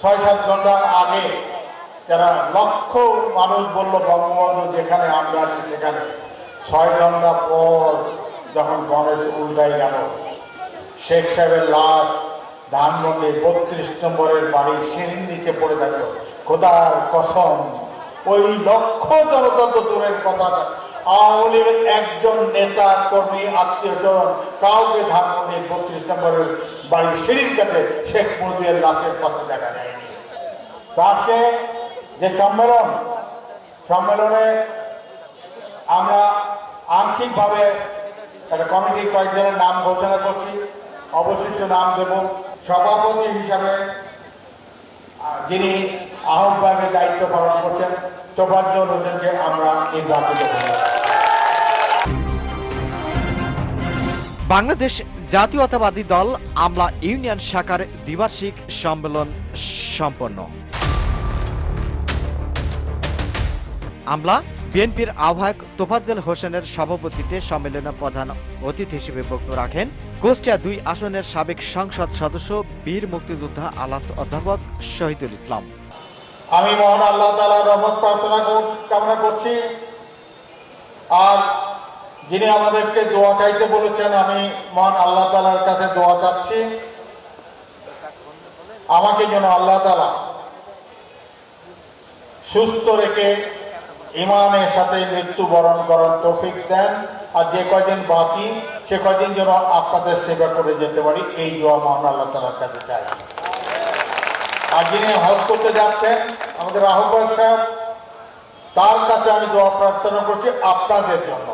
ছয় সাত ঘণ্টা আগে যারা লক্ষ মানুষ বলল, বঙ্গবন্ধু যেখানে আমরা আছি সেখানে ছয় ঘণ্টা পর যখন গণেশ উল্টাই গেল, শেখ সাহেবের লাশ ধানমন্ডি বত্রিশ নম্বরের বাড়ির সিঁড়ির নিচে পড়ে থাকল খোদার কসম, ওই লক্ষ জনতা তো দূরের কথা। আওয়ামী লীগের একজন নেতা, কর্মী আত্মীয় স্বজন কাউকে ধানমন্ডি বত্রিশ নম্বরের বাড়ির সিঁড়ির কাছে শেখ মুজিবের লাশের পাশে দেখা যায়নি। তো আজকে যে সম্মেলন, সম্মেলনে আমরা আংশিকভাবে একটা কমিটির কয়েকজনের নাম ঘোষণা করছি। অবশিষ্ট নাম দেব সভাপতি হিসাবে যিনি আহ্বায়কের দায়িত্ব পালন করছেন, তোফাজ্জল হোসেনকে আমরা নির্বাচিত করব। বাংলাদেশ জাতীয়তাবাদী দল আমলা ইউনিয়ন শাখার দ্বিবার্ষিক সম্মেলন সম্পন্ন। আমলা বিএনপির আহ্বায়ক তোফাজ্জল হোসেনের সভাপতিত্বে সম্মেলনে প্রধান অতিথি হিসেবে বক্তব্য রাখেন কুষ্টিয়া দুই আসনের সাবেক সংসদ সদস্য বীর মুক্তিযোদ্ধা আলাস অধ্যাপক শহীদুল ইসলাম। আমি মহান আল্লাহ তালার রহমত প্রার্থনা কামনা করছি। আর যিনি আমাদেরকে দোয়া চাইতে বলেছেন, আমি মহান আল্লাহ তালার কাছে দোয়া চাচ্ছি। আমাকে যেন আল্লাহ তালা সুস্থ রেখে ইমানের সাথে মৃত্যুবরণ করার তৌফিক দেন। আর যে কয়দিন বাঁচি সে কয়দিন যেন আপনাদের সেবা করে যেতে পারি, এই দোয়া মহান আল্লাহ তালার কাছে চাই। আর যিনি হজ করতে যাচ্ছেন, আমাদের আহ্বায়ক সাহেব, তার কাছে আমি দোয়া প্রার্থনা করছি আপনাদের জন্য।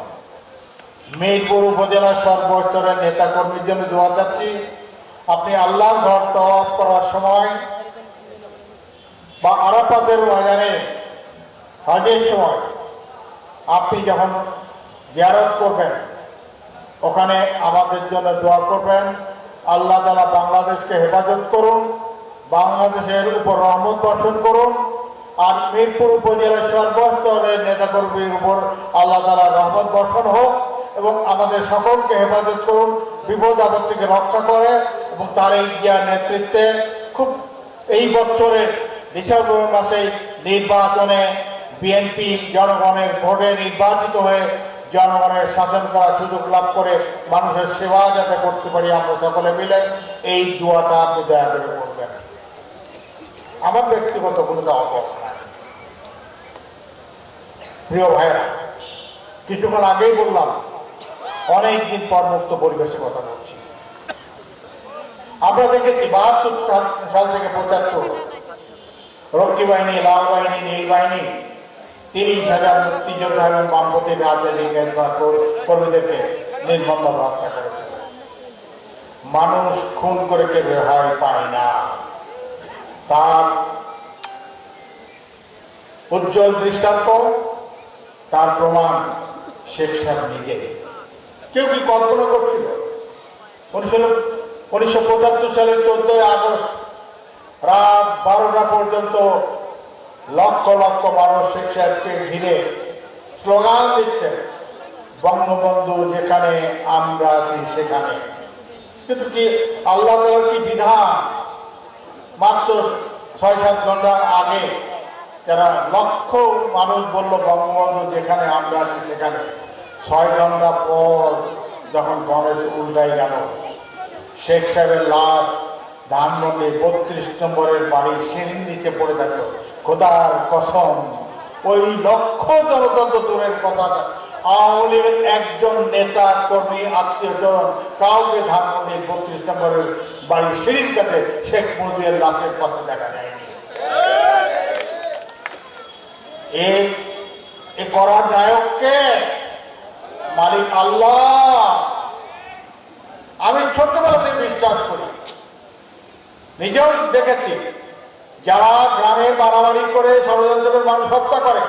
মেহেরপুর উপজেলার সর্বস্তরের নেতা কর্মীর জন্য দোয়া যাচ্ছি আপনি আল্লাহর ঘর তওয়াফ করার সময় বা আরাফাতের বাজারে হজের সময় আপনি যখন জিয়ারত করবেন, ওখানে আমাদের জন্য দোয়া করবেন। আল্লাহ তালা বাংলাদেশকে হেফাজত করুন, বাংলাদেশের উপর রহমত বর্ষণ করুন, আর মিরপুর উপজেলার সর্বস্তরের নেতাকর্মীর উপর আল্লাহ তালা রহমত বর্ষণ হোক। এবং আমাদের সকলকে হেফাজত করুন, বিপদ আপদ থেকে রক্ষা করে এবং তার এই নেতৃত্বে খুব এই বছরের ডিসেম্বর মাসে নির্বাচনে বিএনপি জনগণের ভোটে নির্বাচিত হয়ে জনগণের শাসন করার সুযোগ লাভ করে মানুষের সেবা যাতে করতে পারি আমরা সকলে মিলে এই দোয়াটা আপনি দয়া করে করবেন। আমার ব্যক্তিগত দাওয়া নাই। প্রিয় ভাইরা কিছুক্ষণ আগেই বললাম অনেক দিন পর মুক্ত পরিবেশে কথা বলছি। আমরা দেখেছি বাহাত্তর সাল থেকে পঁচাত্তর। রক্ষী বাহিনী, লাল বাহিনী, নীল বাহিনী, তিরিশ হাজার মুক্তিযোদ্ধা এবং কর- কর্মীদেরকে নির্মমভাবে হত্যা করেছে। মানুষ খুন করে কেউ রেহাই পায় না। তার উজ্জ্বল দৃষ্টান্ত, তার প্রমাণ শেখ সাহেব নিজে কেউ কি কল্পনা করছিল? উনিশশো পঁচাত্তর সালের চোদ্দই আগস্ট রাত বারোটা পর্যন্ত লক্ষ লক্ষ মানুষ শেখ সাহেবকে ঘিরে স্লোগান দিচ্ছেন, বঙ্গবন্ধু যেখানে, আমরা আছি সেখানে। কিন্তু কি আল্লাহ কি বিধান? মাত্র ছয় সাত ঘণ্টা আগে যারা লক্ষ মানুষ বলল, বঙ্গবন্ধু যেখানে, আমরা আছি সেখানে। ছয় ঘণ্টা পর যখন গণেশ উল্টাই গেল, শেখ সাহেবের লাশ ধানমন্ডি বত্রিশ নম্বরের বাড়ির সিঁড়ির নিচে পড়ে থাকল। খোদার কসম, ওই লক্ষ জনতা তো দূরের কথা আওয়ামী লীগের একজন নেতা, কর্মী, আত্মীয় স্বজন কাউকে ধানমন্ডি বত্রিশ নম্বরের বাড়ির সিঁড়ির কাছে শেখ মুজিবের লাশের পাশে দেখা যায়নি। এ করার নায়ককে মালিক আল্লাহ। আমি ছোটবেলা থেকে বিশ্বাস করি। নিজেও দেখেছি, যারা গ্রামের বাড়াবাড়ি করে ষড়যন্ত্রের মানুষ হত্যা করে,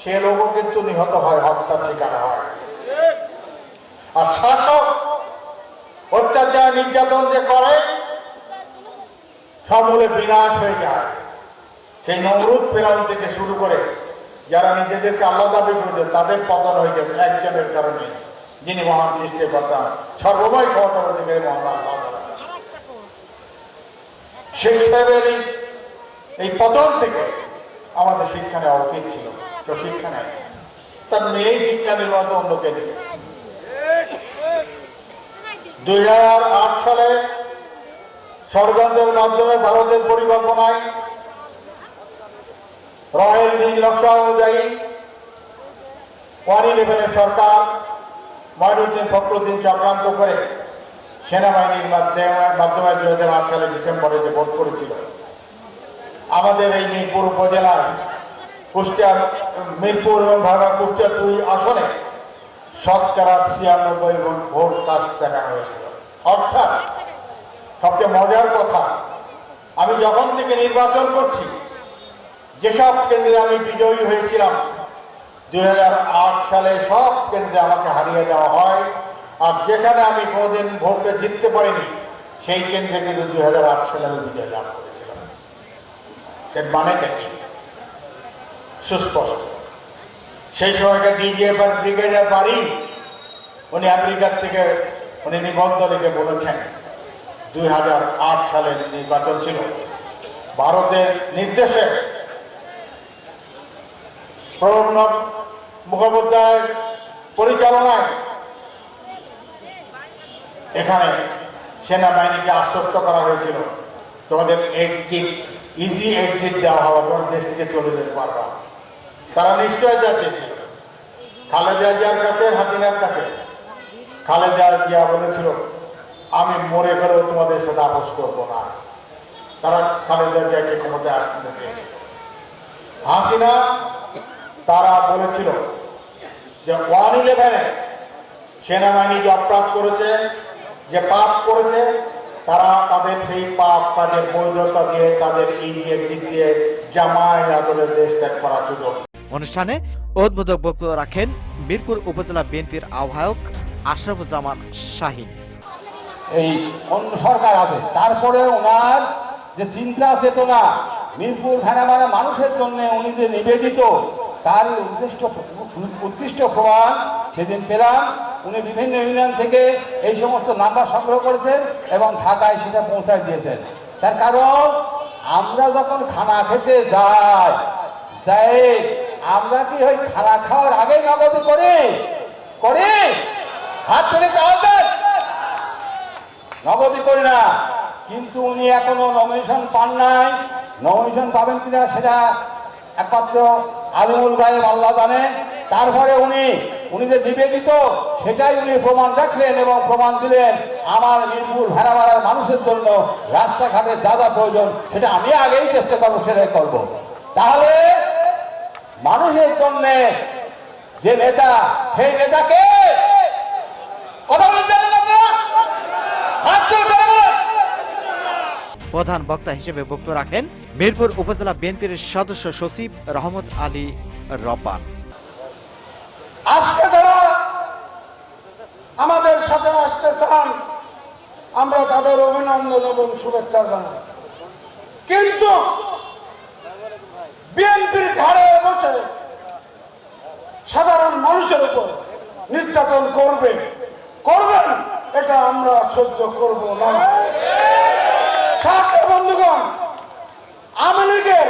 সে লোকও কিন্তু নিহত হয়, হত্যার শিকার হয়। আর শাসক অত্যাচার, নির্যাতন যে করে সব সমূলে বিনাশ হয়ে যায়। সেই নমরুদ ফেরাউন থেকে শুরু করে যারা নিজেদেরকে আল্লাহ দাবি করেছে, তাদের পতন হয়েছে একজনের কারণে। যিনি মহান সৃষ্টিকর্তা, সর্বময় ক্ষমতার অধিকারী মহান আল্লাহ। শেখ সাহেবের এই পতন থেকে আমাদের শিক্ষা নেওয়া উচিত ছিল। তো শিক্ষা নেয়? তার মেয়ে শিক্ষা নির্বাহ অন্যকে দিবে দুই হাজার আট সালে ষড়যন্ত্রের মাধ্যমে ভারতের পরিকল্পনায় রয়েল নীল নকশা অনুযায়ী ওয়ান ইলেভেনের সরকার মহিনুদ্দিন ফখরুদ্দিন চক্রান্ত করে সেনাবাহিনীর মাধ্যমে মাধ্যমে দুই হাজার আট সালে ডিসেম্বরে যে ভোট করেছিল। আমাদের এই মিরপুর উপজেলার কুষ্টিয়ার মিরপুর এবং ভাগা কুষ্টিয়ার দুই আসনে শতকরা ছিয়ানব্বই ভোট কাস্ট দেখানো হয়েছিল। অর্থাৎ সবচেয়ে মজার কথা, আমি যখন থেকে নির্বাচন করছি যেসব কেন্দ্রে আমি বিজয়ী হয়েছিলাম, দুই হাজার আট সালে সব কেন্দ্রে আমাকে হারিয়ে দেওয়া হয়। আর যেখানে আমি কোনোদিন ভোটে জিততে পারিনি, সেই কেন্দ্রে কিন্তু দুই হাজার আট সালে আমি বিজয় লাভ করেছিলাম। মানেটা সুস্পষ্ট। সেই সময়কার ডিজিএফ আর ব্রিগেডিয়ার বাড়ি, উনি আমেরিকার থেকে, উনি নিবন্ধ লিখে বলেছেন, দুই সালের নির্বাচন ছিল। ভারতের নির্দেশে প্রণব মুখোপাধ্যায়ের পরিচালনায়। এখানে সেনাবাহিনীকে আশ্বস্ত করা হয়েছিল। তোমাদের এক্সিট ইজি এক্সিট দেওয়া হবে তোমার দেশ থেকে চলে যেতে পারবা। তারা নিশ্চয়তা চেয়েছিল। খালেদা জিয়ার কাছে হাসিনার কাছে? খালেদা জিয়া বলেছিল, আমি মরে গেলেও তোমাদের সাথে আপোষ করব না। তারা খালেদা জিয়াকে ক্ষমতায় আসতে চেয়েছিল হাসিনা তারা বলেছিল যে ওয়ান ইলেভেনে সেনাবাহিনী যে অপরাধ করেছে যে পাপ করেছে তারা তাদের সেই পাপ কাজের বৈধতা দিয়ে তাদের দিক দিয়ে আদরের দেশ ত্যাগ করার সুযোগ। অনুষ্ঠানে উদ্বোধক বক্তব্য রাখেন মিরপুর উপজেলা বিএনপির আহ্বায়ক আশরাফুজ্জামান শাহিন। এই অন্য সরকার আছে তারপরে ওনার যে চিন্তা চেতনা মিরপুর ভেড়ামারা মানুষের জন্য উনি যে নিবেদিত তার উৎকৃষ্ট উৎকৃষ্ট প্রমাণ সেদিন পেলাম। উনি বিভিন্ন ইউনিয়ন থেকে এই সমস্ত নাম্বার সংগ্রহ করেছেন এবং ঢাকায় সেটা পৌঁছায় দিয়েছেন। তার কারণ, আমরা যখন খানা খেতে যাই যাই, আমরা কি ওই খানা খাওয়ার আগে নগদ করি করি হাত দেন? নগদি করি না। কিন্তু উনি এখনও নমিনেশন পান নাই। নমিনেশন পাবেন কিনা সেটা একমাত্র আলিমুল গায়েব আল্লাহ জানে। তারপরে উনি উনি যে নিবেদিত সেটাই উনি প্রমাণ রাখলেন এবং প্রমাণ দিলেন আমার মিরপুর ভেড়ামারার মানুষের জন্য রাস্তাঘাটে যা যা প্রয়োজন, সেটা আমি আগেই চেষ্টা করব, সেটাই করব। তাহলে মানুষের জন্য যে নেতা, সেই নেতাকে কথা বলতে জানেন আপনারা হাত তুলে কথা বলেন প্রধান বক্তা হিসেবে বক্তব্য রাখেন মিরপুর উপজেলা বিএনপির সদস্য সচিব রহমত আলী রব্বান। আজকে যারা আমাদের সাথে আসতে চান, আমরা তাদের অভিনন্দন এবং শুভেচ্ছা জানাই। কিন্তু বিএনপির ঘাড়ে বসে সাধারণ মানুষের উপর নির্যাতন করবে, করবেন, এটা আমরা সহ্য করব না। সাথে বন্ধুগণ, আওয়ামী লীগের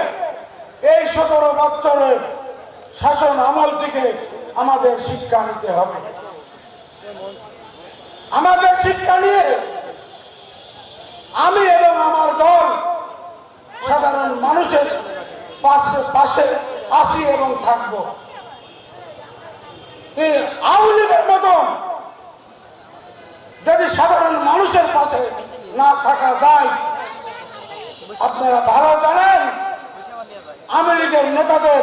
এই সতেরো বছরের শাসন আমল থেকে আমাদের শিক্ষা নিতে হবে। আমাদের শিক্ষা নিয়ে আমি এবং আমার দল সাধারণ মানুষের পাশে পাশে আছি এবং থাকব। আওয়ামী লীগের মতন যদি সাধারণ মানুষের পাশে না থাকা যায় আপনারা ভালো জানেন আওয়ামী লীগের নেতাদের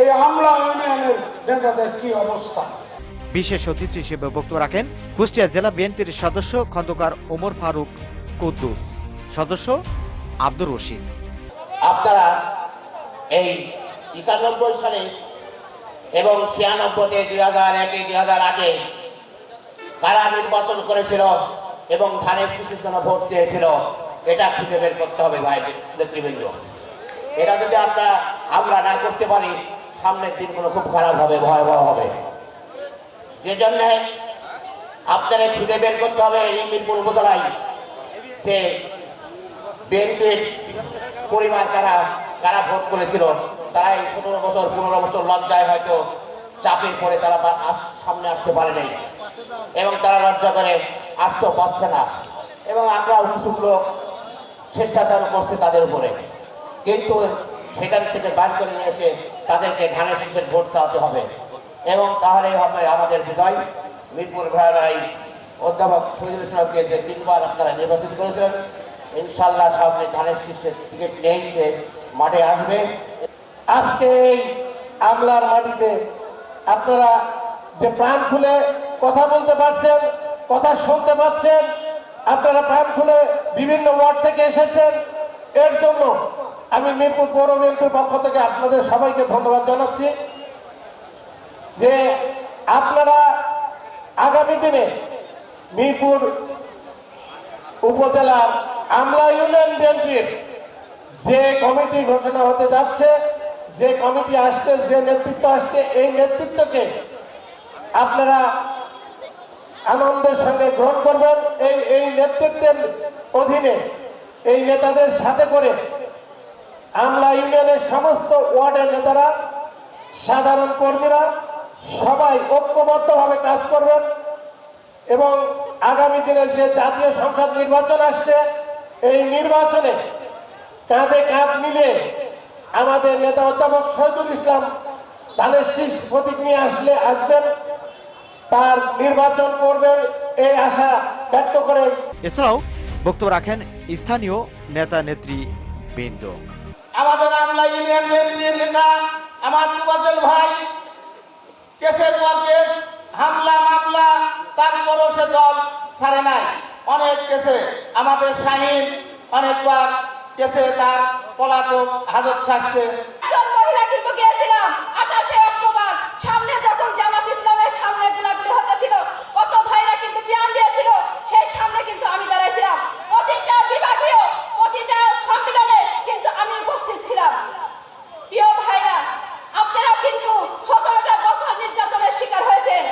এই আমলা ইউনিয়নের নেতাদের কি অবস্থা? বিশেষ অতিথি হিসেবে বক্তব্য রাখেন কুষ্টিয়া জেলা বিএনপির সদস্য খন্দকার ওমর ফারুক কুদ্দুস। সদস্য আব্দুর রশিদ। আপনারা এই একানব্বই সালে এবং ছিয়ানব্বইতে দুই হাজার একে দুই হাজার আটে কারা নির্বাচন করেছিল এবং ধানের শিশুর জন্য ভোট চেয়েছিল? এটা খুঁজে বের করতে হবে ভাই, নেতৃবৃন্দ। এটা যদি আমরা আমরা না করতে পারি, সামনের দিনগুলো খুব খারাপ হবে, ভয়াবহ হবে। যে জন্য আপনাদের খুঁজে বের করতে হবে এই মিরপুর উপজেলায় যে বিএনপির পরিবার কারা কারা ভোট করেছিল। তারা এই সতেরো বছর, পনেরো বছর লজ্জায় হয়তো চাপের পড়ে তারা সামনে আসতে পারে নাই। এবং তারা লজ্জা করে আসতেও পারছে না। এবং আমরা কিছু লোক চেষ্টাচারও করছে তাদের উপরে। কিন্তু সেখান থেকে বার করে নিয়েছে, তাদেরকে ধানের শীষের ভোট চাওয়াতে হবে। এবং তাহলে হবে আমাদের বিজয়। মিরপুর ভাড়াই অধ্যাপক শহীদুল ইসলামকে যে তিনবার আপনারা নির্বাচিত করেছিলেন ইনশাল্লাহ সামনে ধানের শীর্ষের টিকিট নেই সে মাঠে আসবে। আজকে এই আমলার মাটিতে আপনারা যে প্রাণ খুলে কথা বলতে পারছেন, কথা শুনতে পাচ্ছেন আপনারা প্রাণ খুলে বিভিন্ন ওয়ার্ড থেকে এসেছেন। এর জন্য আমি মিরপুর পৌর বিএনপির পক্ষ থেকে আপনাদের সবাইকে ধন্যবাদ জানাচ্ছি যে আপনারা আগামী দিনে মিরপুর উপজেলার আমলা ইউনিয়ন বিএনপির যে কমিটি ঘোষণা হতে যাচ্ছে, যে কমিটি আসছে যে নেতৃত্ব আসছে, এই নেতৃত্বকে আপনারা আনন্দের সঙ্গে গ্রহণ করবেন এই এই নেতৃত্বের অধীনে, এই নেতাদের সাথে করে আমলা ইউনিয়নের সমস্ত ওয়ার্ডের নেতারা, সাধারণ কর্মীরা সবাই ঐক্যবদ্ধভাবে কাজ করবেন এবং আগামী দিনের যে জাতীয় সংসদ নির্বাচন আসছে, এই নির্বাচনে কাঁধে কাঁধ মিলে আমাদের নেতা অধ্যাপক শহীদুল ইসলাম ধানের শীষ প্রতীক নিয়ে আসলে আসবেন। তার নির্বাচন করবেন এই আশা ব্যক্ত করে। এছাড়াও বক্তব্য রাখেন স্থানীয় নেতা নেত্রী বৃন্দ। আমাদের আমলা ইউনিয়ন নেতা আমার তুবাদল ভাই কেসের পর কেস হামলা মামলা তারপরও সে দল ছাড়ে নাই। অনেক কেসে আমাদের শাহিন অনেকবার কেসে তার পলাতক হাজত থাকছে একজন মহিলা কিন্তু গিয়েছিলাম আঠাশে অক্টোবর সামনে যখন জামাত ইসলামের সামনে গোলাগুলি হতেছিল কত ভাইরা কিন্তু প্রাণ দিয়েছিল সেই সামনে কিন্তু আমি দাঁড়াইছিলাম প্রতিটা বিভাগীয় প্রতিটা সম্মেলনে কিন্তু আমি উপস্থিত ছিলাম প্রিয় ভাইরা আপনারা কিন্তু সতেরোটা বছর নির্যাতনের শিকার হয়েছেন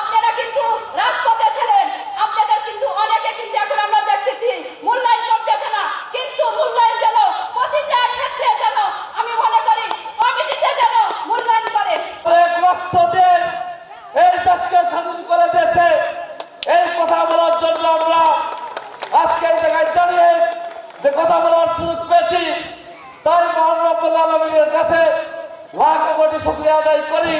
আপনারা কিন্তু রাজপথে ছিলেন আপনাদের কিন্তু অনেকে কিন্তু এখন আমরা দেখতেছি মূল্যায়ন করতেছে না কিন্তু মূল্যায়ন যেন প্রতিটা ক্ষেত্রে যেন আমি মনে করি কমিটিতে যেন মূল্যায়ন করে অনেক রক্ত দিয়ে এই দেশকে স্বাধীন করে দিয়েছে এই কথা বলার জন্য আমরা আজকের জায়গায় দাঁড়িয়ে যে কথা বলার সুযোগ পেয়েছি তাই মহান রব্বুল আলমীর কাছে লাখ কোটি শুক্রিয়া আদায় করি।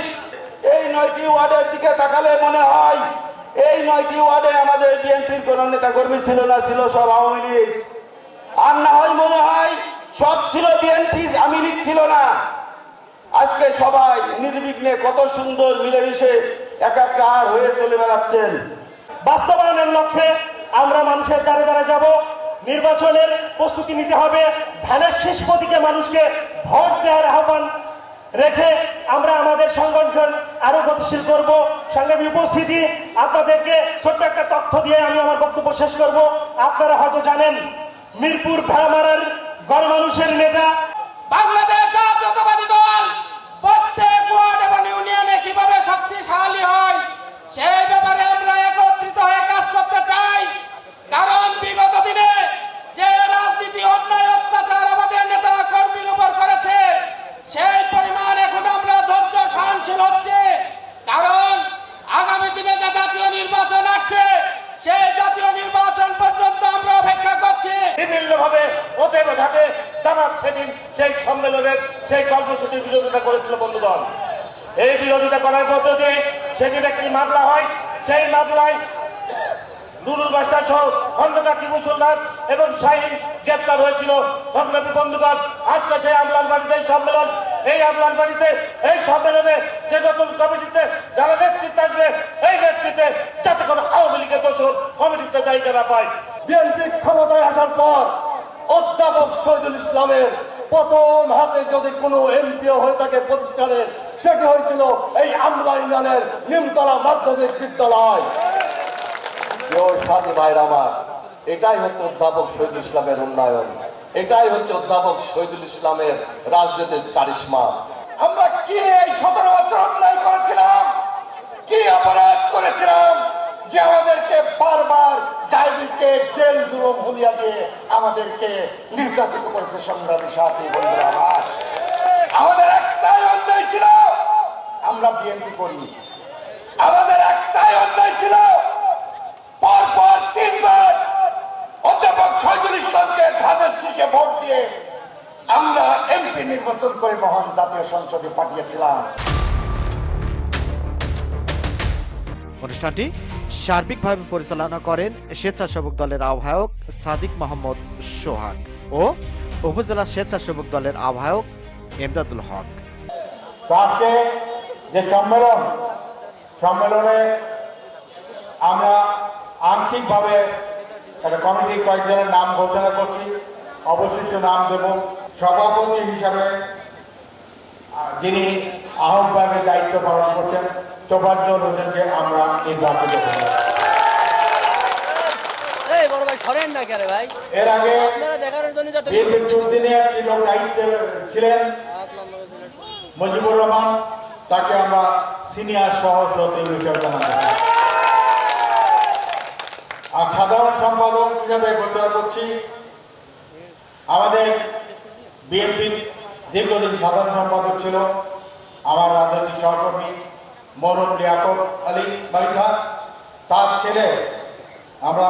এই নয়টি ওয়ার্ডের দিকে তাকালে মনে হয়, এই নয়টি ওয়ার্ডে আমাদের বিএনপির কোন নেতা কর্মী ছিল না, ছিল সব আওয়ামী লীগ। আর না হয় মনে হয় সব ছিল বিএনপি আমি লীগ ছিল না। আজকে সবাই নির্বিঘ্নে কত সুন্দর মিলেমিশে একাকার হয়ে চলে বেড়াচ্ছেন। বাস্তবায়নের লক্ষ্যে আমরা মানুষের দ্বারে দ্বারে যাব। নির্বাচনের প্রস্তুতি নিতে হবে। ধানের শেষ প্রতীকে মানুষকে ভোট দেওয়ার আহ্বান রেখে আমরা আমাদের সংগঠন আরও গতিশীল করব। সংগ্রামী উপস্থিতি আপনাদেরকে ছোট্ট একটা তথ্য দিয়ে আমি আমার বক্তব্য শেষ করব। আপনারা হয়তো জানেন, মিরপুর ভেড়ামারার গণমানুষের নেতা বাংলাদেশ জাতীয়তাবাদী দল প্রত্যেক ওয়ার্ড এবং ইউনিয়নে কীভাবে শক্তিশালী হয়, সেই ব্যাপারে আমরা একত্রিত হয়ে কাজ করতে চাই। কারণ বিগত দিনে যে রাজনীতি অন্যায় অত্যাচার আমাদের নেতা কর্মীর উপর করেছে সেই পরিমাণ এখন আমরা ধৈর্য সহনশীল হচ্ছে। কারণ আগামী দিনে যে জাতীয় নির্বাচন আছে সেই জাতীয় নির্বাচন পর্যন্ত আমরা অপেক্ষা করছি। বিভিন্ন ভাবে ওতে বোঝাতে জামাত সেদিন সেই সম্মেলনের সেই কর্মসূচির বিরোধিতা করেছিল বন্ধুগণ। এই বিরোধিতা করার দিয়ে সেদিন একটি মামলা হয়। সেই মামলায় নুরুল বাস্তা সহ খন্দকার মুসলমান এবং শাহিন গ্রেপ্তার হয়েছিল। সংগ্রামী বন্ধুগণ, আজকে সেই আমলার বাড়িতে সম্মেলন, এই আমলার বাড়িতে এই সম্মেলনে যে নতুন কমিটিতে যারা নেতৃত্ব আসবে, এই নেতৃত্বে যাতে কোনো আওয়ামী লীগের দোষর কমিটিতে জায়গা না পায়। বিএনপি ক্ষমতায় আসার পর অধ্যাপক শহীদুল ইসলামের প্রথম হাতে যদি কোনো এমপিও হয়ে থাকে প্রতিষ্ঠানের সেটি হয়েছিল? এই আমলা ইউনিয়নের নিমতলা মাধ্যমিক বিদ্যালয়। সাথী ভাইরা আমার, এটাই হচ্ছে অধ্যাপক শহীদুল ইসলামের উন্নয়ন। এটাই হচ্ছে অধ্যাপক শহীদুল ইসলামের রাজনীতির কারিশ্মা। আমরা কি এই সতেরো বছর অন্যায় করেছিলাম? কি অপরাধ করেছিলাম যে আমাদেরকে বারবার ডাইনিকে জেল জুলুম ভুলিয়া দিয়ে আমাদেরকে নির্যাতিত করেছে সংগ্রামী সাথী বন্ধুরা আমার? আমাদের একটাই অন্যায় ছিল, আমরা বিএনপি করি। আমাদের একটাই অন্যায় ছিল, পরপর তিনবার অধ্যাপক সৈদুল ইসলামকে ধানের শীষে ভোট দিয়ে আমরা এমপি নির্বাচন করে মহান জাতীয় সংসদে পাঠিয়েছিলাম। অনুষ্ঠানটি সার্বিকভাবে পরিচালনা করেন স্বেচ্ছাসেবক দলের আহ্বায়ক সাদিক মোহাম্মদ সোহাগ ও উপজেলা স্বেচ্ছাসেবক দলের আহ্বায়ক এমদাদুল হক। আজকে যে সম্মেলন সম্মেলনে আমরা আংশিকভাবে একটা কমিটির কয়েকজনের নাম ঘোষণা করছি। অবশিষ্ট নাম দেব। সভাপতি হিসাবে যিনি আহ্বায়কের দায়িত্ব পালন করছেন তোফাজ্জল হোসেনকে আমরা নির্বাচিত ভাই এর আগে একটি লোক দায়িত্বে ছিলেন মুজিবুর রহমান তাকে আমরা সিনিয়র সহ সচিব হিসেবে জানাতে আর সাধারণ সম্পাদক হিসেবে ঘোষণা করছি আমাদের বিএনপির দীর্ঘদিন সাধারণ সম্পাদক ছিল আমার রাজনৈতিক সহকর্মী মরম লিয়াকত আলী মালিকা, তার ছেলে আমরা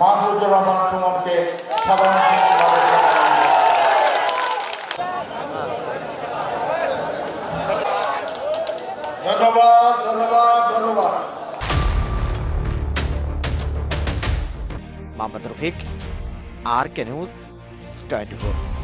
মাহবুবুর রহমান সুমনকে সাধারণ ধন্যবাদ ধন্যবাদ ধন্যবাদ। Mohammad Rafiq, R K news four